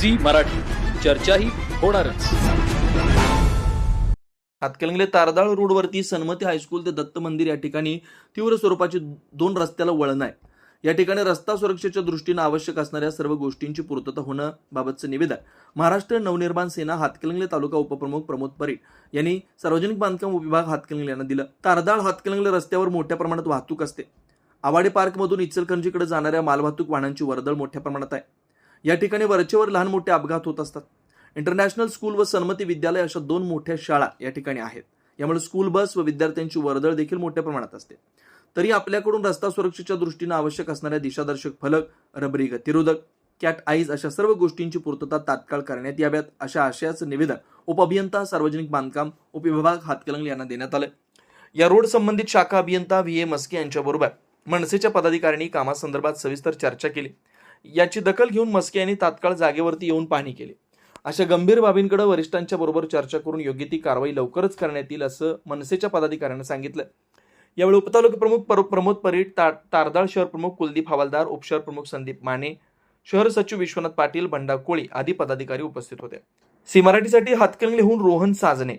Zee Marathi. चर्चा ही होणारच. हातकलंगले तारदाळ रोडवरती सन्मती हायस्कूल ते दत्त मंदिर या ठिकाणी तीव्र स्वरूपाची दोन रस्त्याला वळण आहे. या ठिकाणी रस्ता सुरक्षेच्या दृष्टीनं आवश्यक असणाऱ्या सर्व गोष्टींची पूर्तता होणं बाबतचं निवेदन महाराष्ट्र नवनिर्माण सेना हातकलंगले तालुका उपप्रमुख प्रमोद परीट यांनी सार्वजनिक बांधकाम विभाग हातकलंगले यांना दिलं. तारदाळ हातकलंगले रस्त्यावर मोठ्या प्रमाणात वाहतूक असते. आवाडे पार्कमधून इचलकरंजीकडे जाणाऱ्या मालवाहतूक वाहनांची वर्दळ मोठ्या प्रमाणात आहे. या ठिकाणी वरचेवर लहान मोठे अपघात होत असतात. इंटरनॅशनल स्कूल व सन्मती विद्यालय अशा दोन मोठ्या शाळा या ठिकाणी आहेत. यामुळे स्कूल बस व विद्यार्थ्यांची वर्दळ देखील मोठ्या प्रमाणात असते. तरी आपल्याकडून रस्ता सुरक्षेच्या दृष्टीनं आवश्यक असणाऱ्या दिशादर्शक फलक रबरी गतिरोधक कॅट आईज अशा सर्व गोष्टींची पूर्तता तात्काळ करण्यात याव्यात अशा आशयाचं निवेदन उपअभियंता सार्वजनिक बांधकाम उपविभाग हातकलंगले यांना देण्यात आलं या रोड संबंधित शाखा अभियंता व्ही ए मस्के यांच्याबरोबर मनसेच्या पदाधिकाऱ्यांनी कामासंदर्भात सविस्तर चर्चा केली. याची दखल घेऊन मस्के यांनी तात्काळ जागेवरती येऊन पाहणी केली. अशा गंभीर बाबींकडे वरिष्ठांच्या बरोबर चर्चा करून योग्य ती कारवाई लवकरच करण्यात येईल असं मनसेच्या पदाधिकाऱ्यांनी सांगितलं. यावेळी उपतालुका प्रमुख पर- प्रमोद परीट ता- तारदाळ शहर प्रमुख कुलदीप हवालदार उपशहर प्रमुख संदीप माने शहर सचिव विश्वनाथ पाटील बंडा कोळी आदी पदाधिकारी उपस्थित होते. सी मराठीसाठी हातकणंगलेहून रोहन साजने